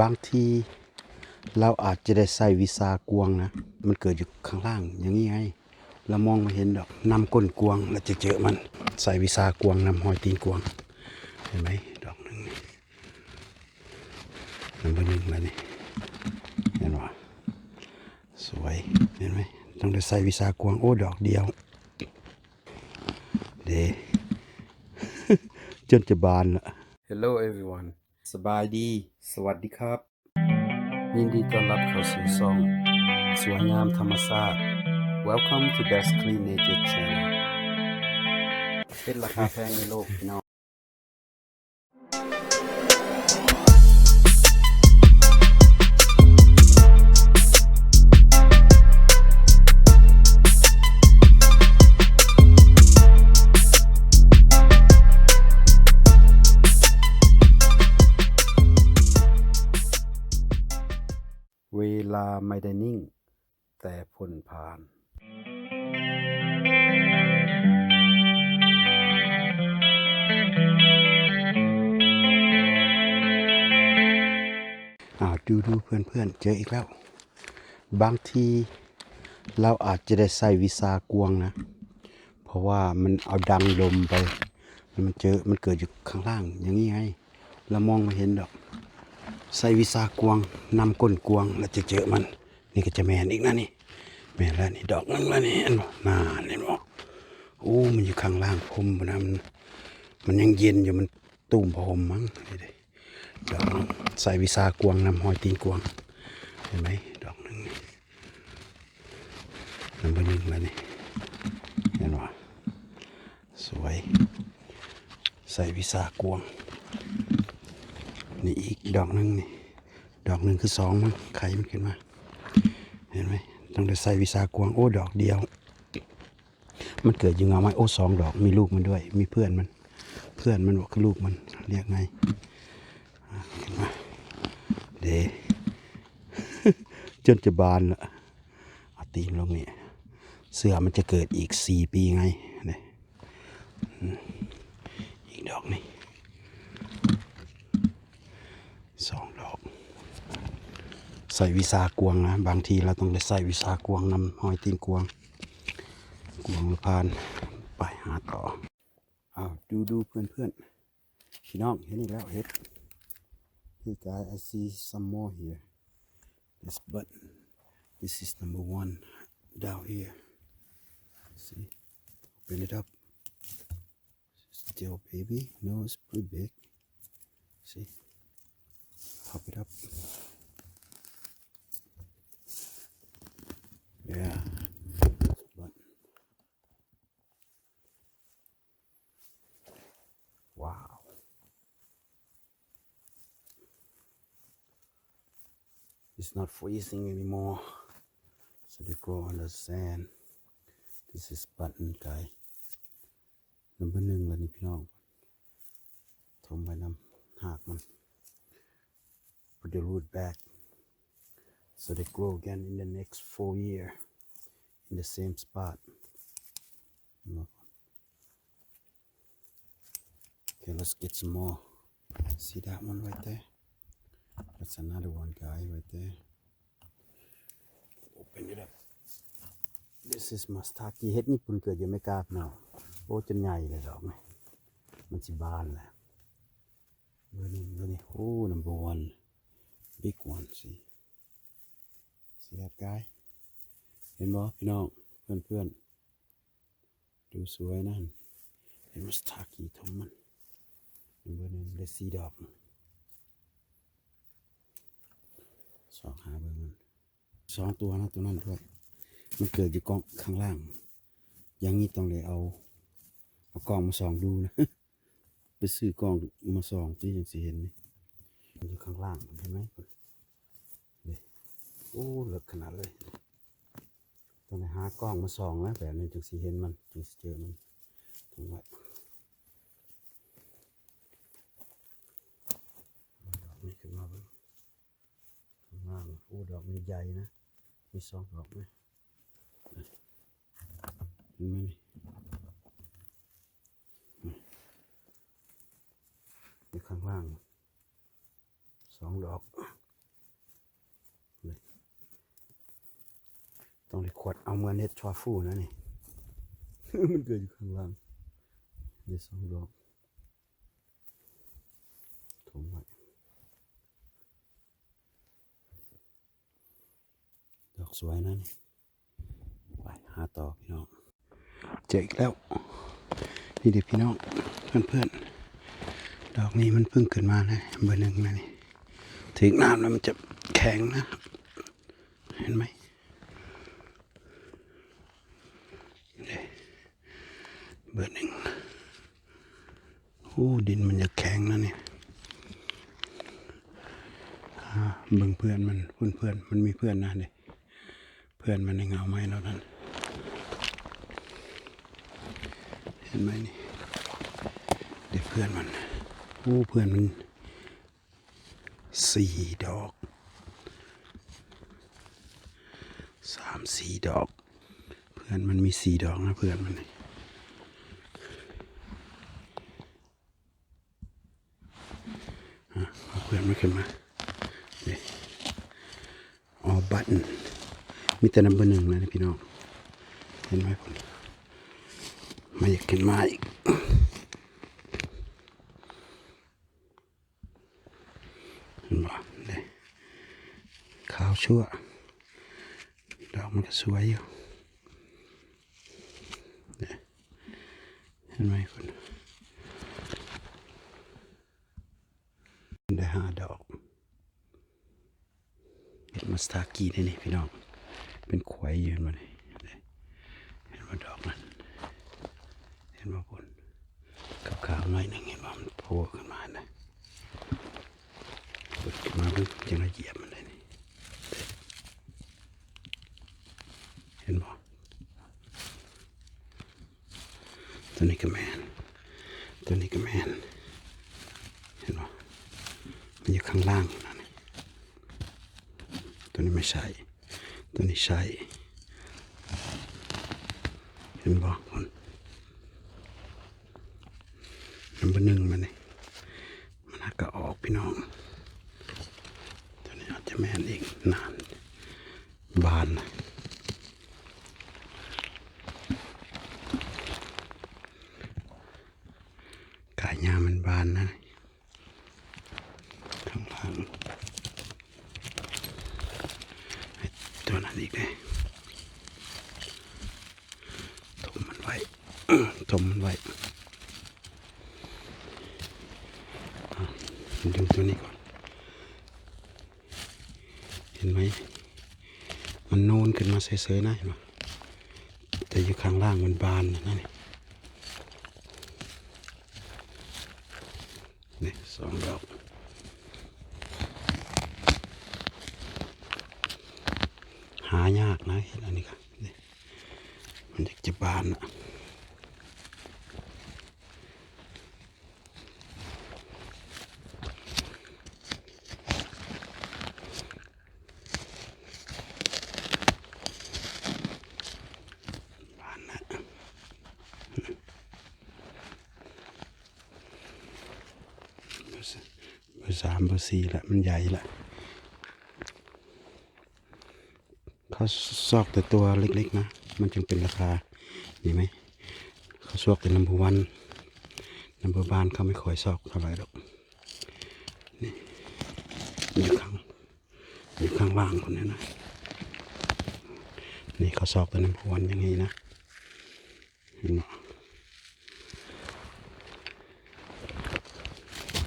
บางทีเราอาจจะได้ใส่วิสากวงนะ มันเกิดอยู่ข้างล่างอย่างนี้ไง เรามองไม่เห็นดอกนำก้นกวงเราจะเจอมันใส่วิสากวงนำหอยตีนกวง เห็นไหมดอกหนึ่งนี่นัมเบอร์หนึ่งแล้วนี่เห็นว่าสวยเห็นไหมต้องได้ใส่วิสากวงโอ้ดอกเดียว เดจนจะบานละ Hello everyone สบายดี สวัสดีครับ ยินดีต้อนรับเข้าสู่ช่องสวยงามธรรมชาติ Welcome to Best Clean Nature Channel เป็นราคาแพงในโลกพี่น้อง เวลาไม่ได้นิ่ง แต่ผลผ่าน อ่าดูดูเพื่อนเพื่อนเจออีกแล้ว บางทีเราอาจจะได้ใส่วิสากวงนะ เพราะว่ามันเอาดังลมไป มันเจอมันเกิดอยู่ข้างล่างอย่างนี้ไง เรามองไม่เห็นดอก ใส่วิสากวงนำก้นกวงแล้วจะเจอมัน นี่ก็จะแมนอีกนะนี่ แมนแล้วนี่ดอกนึงแล้วนี่เห็นบ่นาเห็นบ่โอ้มันอยู่ข้างล่างพรมนะมันมันยังเย็นอยู่มันตุ่มพรมมั้งนี่ดิดอกใส่วิสากวงนำหอยตีนกวงเห็นไหมดอกนึงนี่นัมเบอร์หนึ่งแล้วนี่เห็นบ่สวย ใส่วิสากวง นี่อีกดอกหนึ่งนี่ ดอกหนึ่งคือสองมั้งไข่มันขึ้นมา เห็นไหมต้องได้ใส่วิสากวงโอ้ดอกเดียว มันเกิดยังเงาไหมโอ้สองดอกมีลูกมันด้วย มีเพื่อนมัน เพื่อนมันบอกคือลูกมันเรียกไงเห็นไหมเดจนจะบานละเอาตีนลงนี่เสือมันจะเกิดอีกสี่ปีไงเนี่ยอีกดอกนี่ สองดอกใส่วิสากวงนะ บางทีเราต้องได้ใส่วิสากวงนำหอยตีนกวง กวงหรือพานไปหาต่ออ้าวดูดูเพื่อนเพื่อนๆพี่น้องเห็นอีกแล้วเห็ด Hey guys I see some more here this but this is number one down here see open it up still baby no it's pretty big see pop it up. Yeah. But wow. It's not freezing anymore. So they grow on the sand. This is button guy. Number หนึ่งแล้วนี่พี่น้องทมไปน้ำหากมัน the root back so they grow again in the next four year in the same spot Look. okay let's get some more see that one right there that's another one guy right there open it up this is mustaki เฮ็ดญี่ปุ่นเกิดอยู่ไม่กล้าพี่น้องโอ้จนใหญ่เลยดอกนี่มันสิบานแหละเบอร์หนึ่งตัวนี้โอ้ number one Big one see see that guy เห็นบ่พี่น้องเพื่อนเพื่อนๆดูสวยนั่นเห็นมัสทากีทมมันเบอร์หนึ่งได้สีดอกสองหาเบอร์มันสองตัวนะตัวนั้นด้วย มันเกิดอยู่กองข้างล่าง อย่างนี้ต้องเลยเอา เอากล้องมาส่องดูนะ ไปซื้อกล้องมาส่องที่ยังสิเห็นนี่ มันอยู่ข้างล่างเห็นไหมนี่โอ้เลิกขนาดเลยต้องไปหากล้องมาส่องนะแบบนี้จึงสิเห็นมันจึงเจอมันถึงไว้เอาดอกนี้ขึ้นมาบ้างข้างล่างโอ้ดอกนี้ใหญ่นะมีสองดอกไหมเห็นไหมนี่ข้างล่าง องดอก ต้องได้ขวดเอาเมือนเฮ็ดชอฟูนะนี่ มันเกิดอยู่ข้างล่างเดี๋สองดอกถุงไว้ดอกสวยนะนี่ไปหาต่อพี่น้อง เจออีกแล้ว นี่เด็กพี่น้องเพื่อนๆ ดอกนี้มันเพิ่งขึ้นมานะเบอร์หนึ่งนะนี่ ถึงน้ำแล้วมันจะแข็งนะ เห็นไหมเบอร์หนึ่งโอ้ดินมันจะแข็งนะเนี่ยเบิ่งเพื่อนมันเพื่อนเพื่อนมันมีเพื่อนนะเนี่ยเพื่อนมันในเงาไม้แล้วนั่นเห็นไหมนี่เดี๋ยวเพื่อนมัน โอ้เพื่อนมัน สี่ดอกสามสี่ดอก เพื่อนมันมีสี่ดอกนะเพื่อนมันนี่อะเอาเพื่อนมันขึ้นมาเดี๋ยวออบัตมีแต่นัมเบอร์หนึ่งนะพี่น้องเห็นไหมผมมาอยากขึ้นมาอีก เห็นบ่เนี่ย ขาวชั่ว ดอกมันก็สวยอยู่เห็นไหมคุณได้ห้าดอกเห็นมาสตากีนี่นี่พี่น้อง เป็นขวายยืนมาเลยเนี่ยเห็นว่าดอกมันเห็นว่าผลขาวๆหน่อยหนึงเห็นว่ามันโผล่ขึ้นมานะเปิดขึ้นมาเพิ่งจะละเหยียบมันเลยนี่เห็นบ่ตัว นี้ก็แมนตัวนี้ก็แมนเห็นบ่มันอยู่ข้างล่างนั่นตัวนี้ไม่ใช่ตัวนี้ใช่เห็นบ่คนนันเบอร์หนึ่งมันนี่มันหักก็ออกพี่น้อง ตัวนี้อาจจะแม่นอีกนานบานนะกายยามันบานะข้างล่างตัวนั้นอีกเลยถมมันไว้ถมมันไว้ดึงตัวนี้ก่อน เห็นไหม มันโนนขึ้นมาเฉยๆนะเห็นไหมแต่อยู่ข้างล่างมันบานนะนั่นนี่นี่ส องดอกหายากนะเห็นอันนี้ครับมันอยากจะบานนะบานนะเบอร์ส เบอร์สามเบอร์สี่ละมันใหญ่ละเขาซอกแต่ตัวเล็กๆนะ มันจึงเป็นราคาดีไหมเขาซอกแต่นัมเบอร์วันนัมเบอร์บานเขาไม่ค่อยซอกเท่าไหร่หรอกนี่อยู่ข้างอยู่ข้างล่างคนนี้นะนี่เขาซอกแต่นัมเบอร์วันอย่างนี้นะเห็นไหม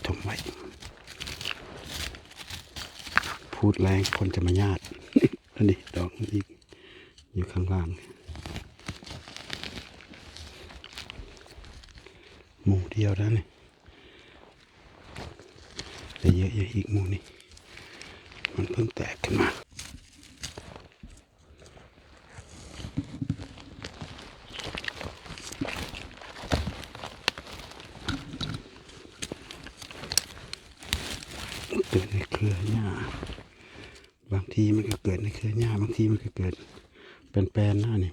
ทำไว้ พูดแรงคนจะมาญาติอันนี้ดอกอีกอยู่ข้างล่าง หมู่เดียวแล้วนี่แต่เยอะๆอีกหมู่นี่ มันเพิ่งแตกขึ้นมาเกิดในเครือหญ้า บางทีมันก็เกิดในเครือหญ้าบางทีมันก็เกิด เป็นแปลนหน้านี่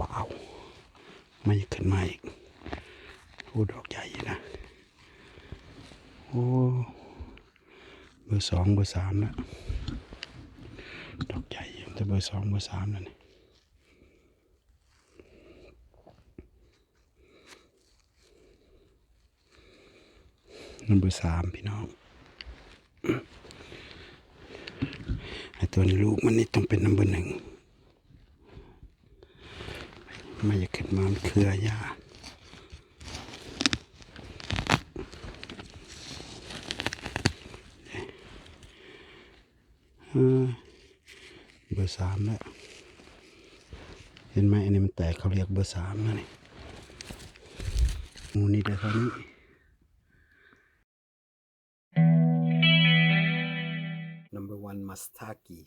ว้าวไม่ขึ้นมาอีกโอ้ดอกใหญ่นะ โอ้เบอร์สองเบอร์สามแล้วดอกใหญ่แต่เบอร์สองเบอร์สามนั่นนี่ นั่นเบอร์สามพี่น้องไอตัวนี้ลูกมันนี่ต้องเป็นนัมเบอร์หนึ่งไม่อยากขึ้นมามันเครือหญ้าเบอร์สามแล้ว เห็นไหมอันนี้มันแตกเขาเรียกเบอร์สามนะนี่มูนี่ได้เท่านี้ number one mastaki